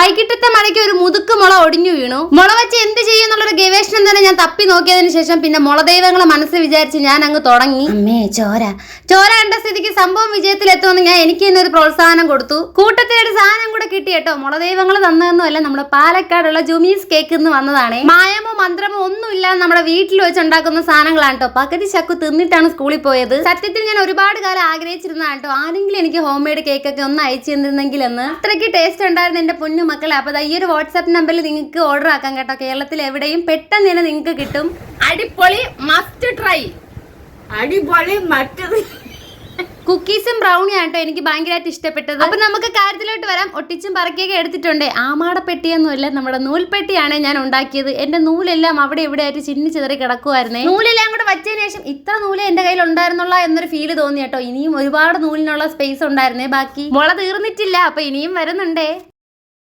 വൈകിട്ടത്തെ മഴയ്ക്ക് ഒരു മുതുക്ക് മുള ഒടിഞ്ഞു വീണു. മുള വെച്ച് എന്ത് ചെയ്യും എന്നുള്ളൊരു ഗവേഷണം തന്നെ ഞാൻ തപ്പി നോക്കിയതിന് ശേഷം പിന്നെ മുളദൈവങ്ങളെ മനസ്സിൽ വിചാരിച്ച് ഞാൻ അങ്ങ് തുടങ്ങി. അമ്മേ ചോര. ചോര കണ്ട സ്ഥിതിക്ക് സംഭവം വിജയത്തിലെത്തുമെന്ന് ഞാൻ എനിക്ക് തന്നെ ഒരു പ്രോത്സാഹനം കൊടുത്തു. കൂട്ടത്തിൽ കിട്ടി കേട്ടോ. മുളദൈവങ്ങൾ തന്നതൊന്നുമല്ല നമ്മുടെ പാലക്കാടുള്ള ജുമീസ് കേക്ക് എന്ന് വന്നതാണ്. മായമോ മന്ത്രമോ ഒന്നുമില്ല നമ്മുടെ വീട്ടിൽ വെച്ച് ഉണ്ടാക്കുന്ന സാധനങ്ങളാണ് കേട്ടോ. പകുതി ചക്കു തിന്നിട്ടാണ് സ്കൂളിൽ പോയത്. സത്യത്തിൽ ഞാൻ ഒരുപാട് കാലം ആഗ്രഹിച്ചിരുന്നതാണ് കേട്ടോ. ആരെങ്കിലും എനിക്ക് ഹോം മെയ്ഡ് കേക്ക് ഒക്കെ ഒന്ന് അയച്ചു തന്നിരുന്നെങ്കിൽ എന്ന് അത്രയ്ക്ക് ടേസ്റ്റ് ഉണ്ടായിരുന്നു എന്റെ പൊന്നു മക്കളെ. അപ്പൊ ദാ ഈ ഒരു വാട്സാപ്പ് നമ്പറിൽ നിങ്ങൾക്ക് ഓർഡർ ആക്കാം കേട്ടോ. കേരളത്തിൽ എവിടെയും പെട്ടെന്ന് തന്നെ നിങ്ങൾക്ക് കിട്ടും. അടിപൊളി മസ്റ്റ് ട്രൈ അടിപൊളി മറ്റത് കുക്കീസും ബ്രൗണിയാണ് കേട്ടോ എനിക്ക് ഭയങ്കരമായിട്ട് ഇഷ്ടപ്പെട്ടത്. അപ്പൊ നമുക്ക് കാര്യത്തിലോട്ട് വരാം ഒട്ടിച്ചും പറക്കിയൊക്കെ എടുത്തിട്ടുണ്ട്. ആമാടപ്പെട്ടിയൊന്നുമില്ല നമ്മുടെ നൂൽപ്പെട്ടിയാണ് ഞാൻ ഉണ്ടാക്കിയത്. എന്റെ നൂലെല്ലാം അവിടെ ഇവിടെ ആയിട്ട് ചിന്നി ചിതറി കിടക്കുമായിരുന്നേ നൂലെല്ലാം കൂടെ വച്ചതിന് ശേഷം ഇത്ര നൂൽ എന്റെ കയ്യിൽ ഉണ്ടായിരുന്നുള്ള എന്നൊരു ഫീൽ തോന്നി കേട്ടോ. ഇനിയും ഒരുപാട് നൂലിനുള്ള സ്പേസ് ഉണ്ടായിരുന്നേ ബാക്കി. മുള തീർന്നിട്ടില്ല അപ്പൊ ഇനിയും വരുന്നുണ്ടേ.